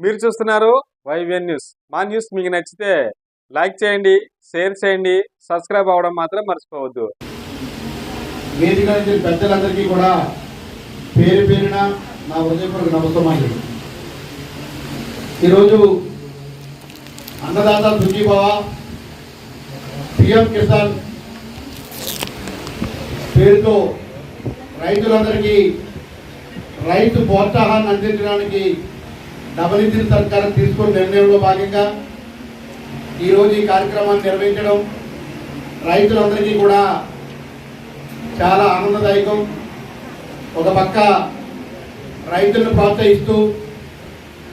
మీరు చూస్తున్నారు YVN news. మా న్యూస్ మీకు నచ్చితే లైక్ చేయండి షేర్ చేయండి సబ్స్క్రైబ్ అవ్వడం మాత్రం మర్చిపోవద్దు. వేదిక పెద్దలందరికీ కూడా పేరు పేరున నా హృదయపూర్వక నమస్తమాలి ఈరోజు అన్నదాత సుజీభావ పిఎం కిసాన్ పేరుతో రైతులందరికీ రైతు ప్రోత్సాహాన్ని అందించడానికి డబల్ ఇంజిన్ సర్కారం తీసుకున్న నిర్ణయంలో భాగంగా ఈరోజు ఈ కార్యక్రమాన్ని నిర్వహించడం రైతులందరికీ కూడా చాలా ఆనందదాయకం. ఒక పక్క రైతులను ప్రోత్సహిస్తూ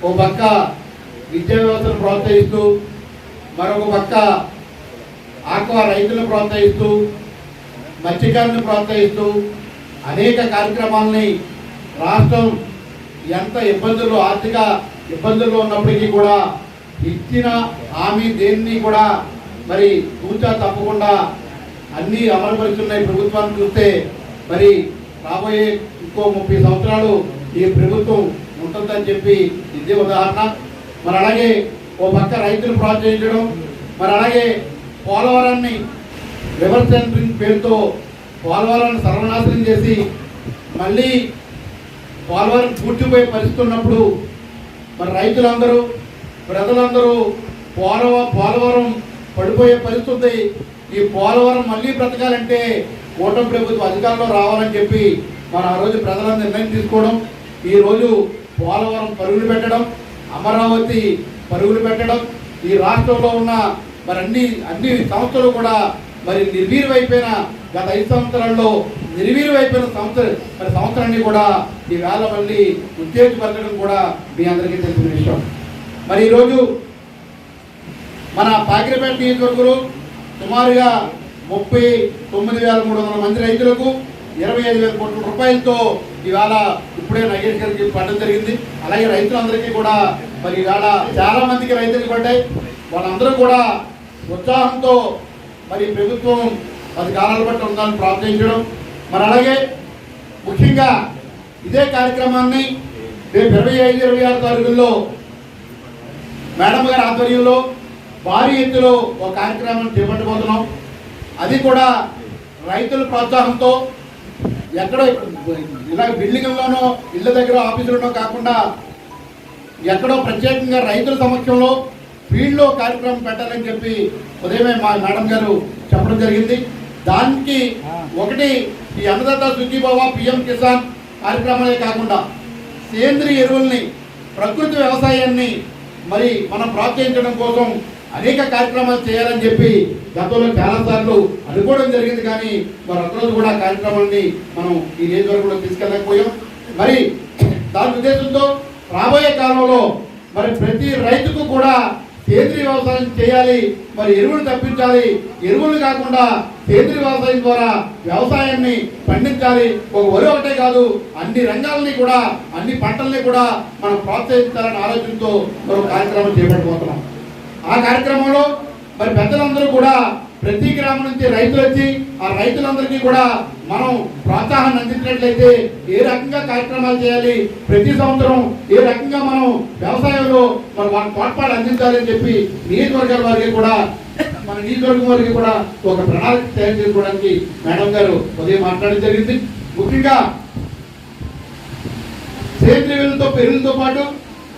ఒక పక్క విద్యా వ్యవస్థను ప్రోత్సహిస్తూ మరొక పక్క ఆక్వా రైతులను ప్రోత్సహిస్తూ మత్స్యకారులను ప్రోత్సహిస్తూ అనేక కార్యక్రమాలని రాష్ట్రం ఎంత ఇబ్బందులు ఆర్థిక ఇబ్బందుల్లో ఉన్నప్పటికీ కూడా ఇచ్చిన హామీ దేన్ని కూడా మరి తూచా తప్పకుండా అన్నీ అమలుపరుచున్నాయి ప్రభుత్వాన్ని చూస్తే. మరి రాబోయే ఇంకో ముప్పై సంవత్సరాలు ఈ ప్రభుత్వం ఉంటుందని చెప్పి ఇది ఉదాహరణ. మరి అలాగే ఓ పక్క రైతులు ప్రోత్సహించడం మరి అలాగే పోలవరాన్ని రివర్స్ సెంటరింగ్ పేరుతో పోలవరాన్ని సర్వనాశనం చేసి మళ్ళీ పోలవరం పూర్తిపోయే పరిస్థితి ఉన్నప్పుడు మరి రైతులందరూ ప్రజలందరూ పోలవ పోలవరం పడిపోయే పరిస్థితి ఈ పోలవరం మళ్ళీ బ్రతకాలంటే కూటమి ప్రభుత్వం అధికారంలో రావాలని చెప్పి మన ఆ రోజు ప్రజలను నిర్ణయం తీసుకోవడం ఈరోజు పోలవరం పరుగులు పెట్టడం అమరావతి పరుగులు పెట్టడం ఈ రాష్ట్రంలో ఉన్న మరి అన్ని అన్ని సంస్థలు కూడా మరి నిర్వీర్యమైపోయిన గత ఐదు సంవత్సరాల్లో నిర్వీర్యమైపోయిన సంస్థ మరి సంవత్సరాన్ని కూడా ఈ వేళ మళ్ళీ ఉత్తేజపరచడం కూడా మీ అందరికీ తెలిసిన విషయం. మరి ఈరోజు మన పాకిరిపేట నియోజకవర్గంలో సుమారుగా ముప్పై తొమ్మిది వేల మూడు వందల మంది రైతులకు ఇరవై ఐదు వేల కోట్ల రూపాయలతో ఇవాళ ఇప్పుడే నగేష్ గారికి పడడం జరిగింది. అలాగే రైతులందరికీ కూడా మరి ఇవాళ చాలా మందికి రైతులు పడ్డాయి. వాళ్ళందరూ కూడా ఉత్సాహంతో మరి ప్రభుత్వం పది కాలాల బట్టి ఉండాలని ప్రార్థించడం. మరి అలాగే ముఖ్యంగా ఇదే కార్యక్రమాన్ని రేపు ఇరవై ఐదు ఇరవై ఆరు తారీఖుల్లో మేడం గారి ఆధ్వర్యంలో భారీ ఎత్తులో ఒక కార్యక్రమాన్ని చేపట్టబోతున్నాం. అది కూడా రైతుల ప్రోత్సాహంతో ఎక్కడో ఇలా బిల్డింగ్లోనో ఇళ్ళ దగ్గర ఆఫీసులోనో కాకుండా ఎక్కడో ప్రత్యేకంగా రైతుల సమక్షంలో ఫీల్డ్లో కార్యక్రమం పెట్టాలని చెప్పి ఉదయమే మా మేడం గారు చెప్పడం జరిగింది. దానికి ఒకటి ఈ అన్నదాత సుఖీభావ పిఎం కిసాన్ కార్యక్రమాలే కాకుండా సేంద్రియ ఎరువుల్ని ప్రకృతి వ్యవసాయాన్ని మరి మనం ప్రోత్సహించడం కోసం అనేక కార్యక్రమాలు చేయాలని చెప్పి గతంలో చాలాసార్లు అనుకోవడం జరిగింది. కానీ మరి ఒకరోజు కూడా కార్యక్రమాన్ని మనం ఈ నియోజకవర్గంలో తీసుకెళ్ళకపోయాం. మరి దాని ఉద్దేశంతో రాబోయే కాలంలో మరి ప్రతి రైతుకు కూడా సేంద్రీయ వ్యవసాయం చేయాలి మరి ఎరువులు తప్పించాలి. ఎరువులు కాకుండా సేంద్రీయ వ్యవసాయం ద్వారా వ్యవసాయాన్ని పండించాలి. ఒక వరి ఒకటే కాదు అన్ని రంగాలని కూడా అన్ని పంటల్ని కూడా మనం ప్రోత్సహించాలనే ఆలోచనతో మరో కార్యక్రమం చేపట్టబోతున్నాం. ఆ కార్యక్రమంలో మరి పెద్దలందరూ కూడా ప్రతి గ్రామం నుంచి రైతులు వచ్చి ఆ రైతులందరికీ కూడా మనం ప్రోత్సాహాన్ని అందించినట్లయితే ఏ రకంగా కార్యక్రమాలు చేయాలి ప్రతి సంవత్సరం ఏ రకంగా మనం వ్యవసాయంలో మన వాళ్ళ తోడ్పాటు అందించాలని చెప్పి నియోజకవర్గాల వారికి కూడా మన నియోజకవర్గం వారికి కూడా ఒక ప్రణాళిక తయారు చేసుకోవడానికి మేడం గారు ఉదయం మాట్లాడడం జరిగింది. ముఖ్యంగా సేంద్రియ పెరుగులతో పాటు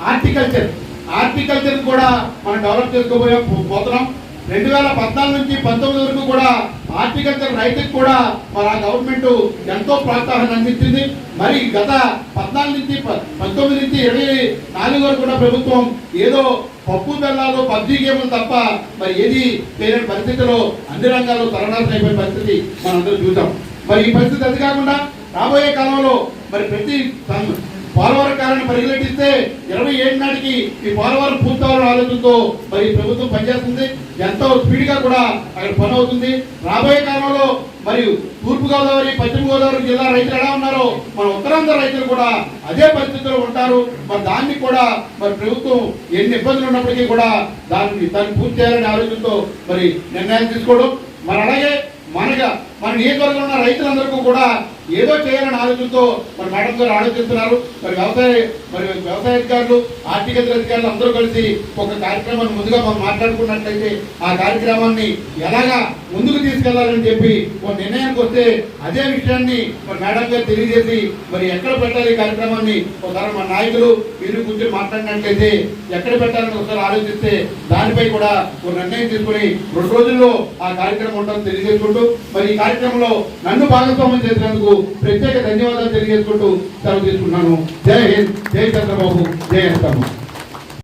హార్టికల్చర్ హార్టికల్చర్ కూడా మనం డెవలప్ చేసుకోబోయే పోతున్నాం. రెండు వేల పద్నాలుగు నుంచి పంతొమ్మిది వరకు కూడా హార్టికల్చర్ రైతుకు కూడా మన గవర్నమెంట్ ఎంతో ప్రోత్సాహాన్ని అందించింది. మరి గత పద్నాలుగు నుంచి ప- పంతొమ్మిది నుంచి ఇరవై నాలుగు వరకు కూడా ప్రభుత్వం ఏదో పప్పు బెల్లాలు పబ్జీ గేములు తప్ప మరి ఏది పేరే పరిస్థితిలో అన్ని రంగాల్లో తరణాలు అయిపోయిన పరిస్థితి మనందరం చూసాం. మరి ఈ పరిస్థితి అది కాకుండా రాబోయే కాలంలో మరి ప్రతి పోలవరం కారణం పరిగణిస్తే ఇరవై ఏడు నాటికి ఈ పోలవరం పూర్తవడం ఆలోచనతో మరి ప్రభుత్వం పనిచేస్తుంది. ఎంతో స్పీడ్గా కూడా అక్కడ పని అవుతుంది రాబోయే కాలంలో మరియు తూర్పుగోదావరి పశ్చిమగోదావరి పశ్చిమ గోదావరి జిల్లా రైతులు ఎలా ఉన్నారో మన ఉత్తరాంధ్ర రైతులు కూడా అదే పరిస్థితిలో ఉంటారు. మరి దాన్ని కూడా మరి ప్రభుత్వం ఎన్ని ఇబ్బందులు ఉన్నప్పటికీ కూడా దాన్ని దాన్ని పూర్తి చేయాలనే ఆలోచనతో మరి నిర్ణయాలు తీసుకోవడం. మరి అలాగే మనగా మన నియోజకవర్గంలో ఉన్న రైతులందరికీ కూడా ఏదో చేయాలని ఆలోచనతో మరి మేడం గారు ఆలోచిస్తున్నారు. మరి వ్యవసాయ మరి వ్యవసాయ అధికారులు ఆర్థికేతర అధికారులు అందరూ కలిసి ఒక కార్యక్రమాన్ని ముందుగా మనం మాట్లాడుకున్నట్లయితే ఆ కార్యక్రమాన్ని ఎలాగా ముందుకు తీసుకెళ్ళాలని చెప్పి ఒక నిర్ణయానికి వస్తే అదే విషయాన్ని మరి మేడం గారు తెలియజేసి మరి ఎక్కడ పెట్టాలి ఈ కార్యక్రమాన్ని? ఒకసారి మా నాయకులు మీరు కూర్చొని మాట్లాడినట్లయితే ఎక్కడ పెట్టాలని ఒకసారి ఆలోచిస్తే దానిపై కూడా ఒక నిర్ణయం తీసుకుని రెండు రోజుల్లో ఆ కార్యక్రమం ఉంటుందని తెలియజేసుకుంటూ మరి ఈ కార్యక్రమంలో నన్ను భాగస్వామ్యం చేసినందుకు ప్రత్యేక ధన్యవాదాలు తెలియజేసుకుంటూ సెలవు తీసుకున్నాను జై హింద్ జై చంద్రబాబు జై హస్తమ్మ